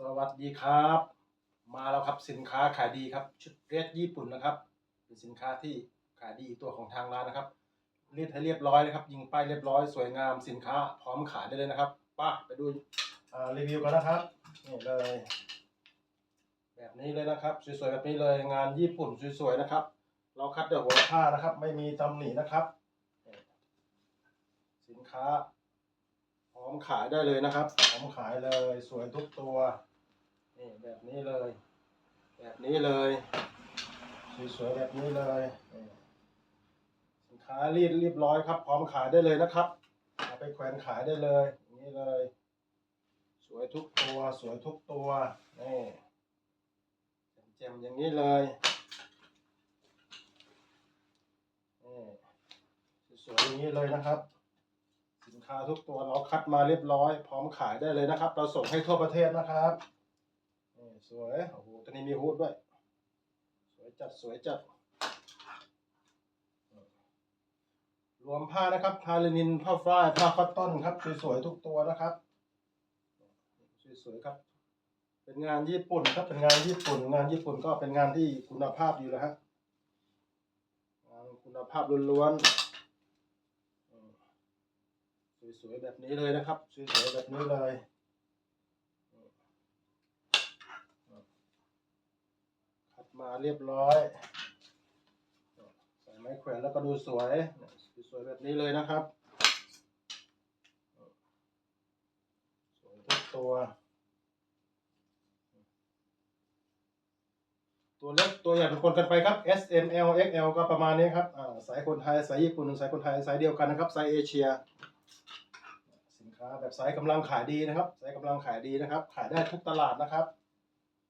สวัสดีครับ มาแล้วครับสินค้าขายดีครับ ชุดเรสญี่ปุ่นนะครับ เป็นสินค้าที่ขายดีตัวของทางร้านนะครับรีดให้เรียบร้อยนะครับ ยิงป้ายเรียบร้อยสวยงามสินค้าพร้อมขายได้เลยนะครับป้าไปดูรีวิวกันนะครับนี่เลย แบบนี้เลยนะครับสวยๆแบบนี้เลยงานญี่ปุ่นสวยๆนะครับ เราคัดด้วยหัวผ้านะครับ ไม่มีตำหนินะครับ สินค้า อมขายได้เลยนะครับพร้อมขายเลยสวยทุกตัวนี่แบบนี้เลย แบบนี้เลยสวยๆแบบนี้เลยสินค้ารีดเรียบร้อยครับ พร้อมขายได้เลยนะครับเอาไปแขวนขายได้เลยอย่างนี้เลย สวยทุกตัวสวยทุกตัวนี่แจ่มๆอย่างนี้เลยนี่สวยๆอย่างนี้เลยนะครับ สินค้าทุกตัวเราคัดมาเรียบร้อย พร้อมขายได้เลยนะครับ เราส่งให้ทั่วประเทศนะครับนี่สวยโอ้โหตัวนี้มีฮูดด้วย สวยจัดสวยจัด รวมผ้านะครับผ้าลินินผ้าฝ้ายผ้าคอตตอนครับสวยๆทุกตัวนะครับสวยๆครับเป็นงานญี่ปุ่นครับเป็นงานญี่ปุ่น งานญี่ปุ่นก็เป็นงานที่คุณภาพอยู่แล้วฮะงานคุณภาพล้วนๆ สวยๆแบบนี้เลยนะครับ สวยๆแบบนี้เลยคัดมาเรียบร้อย ใส่ไม้แขวนแล้วก็ดูสวย สวยๆแบบนี้เลยนะครับ สวยทุกตัว ตัวเล็กตัวใหญ่เป็นคนกันไปครับ S M L X L ก็ประมาณนี้ครับสายคนไทย สายญี่ปุ่นสายคนไทย สายเดียวกันนะครับ สายเอเชีย แบบสายกำลังขายดีนะครับสายกำลังขายดีนะครับ ขายได้ทุกตลาดนะครับ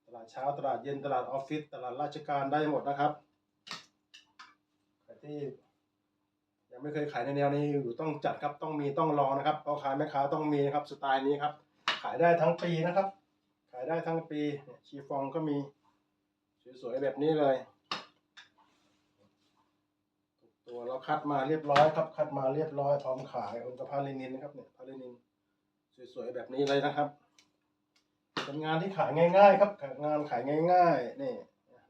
ตลาดเช้าตลาดเย็นตลาดออฟฟิศตลาดราชการได้หมดนะครับใครที่ยังไม่เคยขายในแนวนี้อยู่ต้องจัดครับต้องมีต้องลองนะครับพ่อค้าแม่ค้าต้องมีนะครับสไตล์นี้ครับ ขายได้ทั้งปีนะครับ ขายได้ทั้งปีชีฟองก็มีสวยๆแบบนี้เลย ตัวเราคัดมาเรียบร้อยครับ คัดมาเรียบร้อยพร้อมขายองค์กรพาลินินนะครับเนี่ยพาลินินสวยๆแบบนี้เลยนะครับเป็นงานที่ขายง่าย ๆ ครับงานขายง่ายๆนี่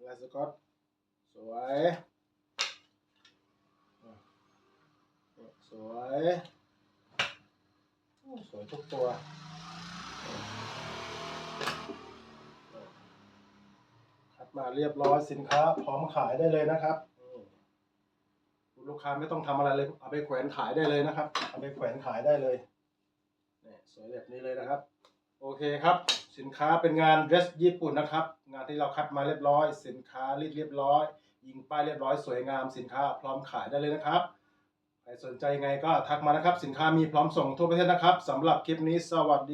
ลายสกอตสวยสวยสวยทุกตัวคัดมาเรียบร้อยสินค้า พร้อมขายได้เลยนะครับ ลูกค้าไม่ต้องทำอะไรเลยเอาไปแขวนขายได้เลยนะครับเอาไปแขวนขายได้เลยนี่สวยแบบนี้เลยนะครับ โอเคครับ สินค้าเป็นงานเดรสญี่ปุ่นนะครับ งานที่เราคัดมาเรียบร้อย สินค้ารีดเรียบร้อย ยิงป้ายเรียบร้อยสวยงามสินค้าพร้อมขายได้เลยนะครับใครสนใจยังไงก็ทักมานะครับ สินค้ามีพร้อมส่งทั่วประเทศนะครับสำหรับคลิปนี้สวัสดี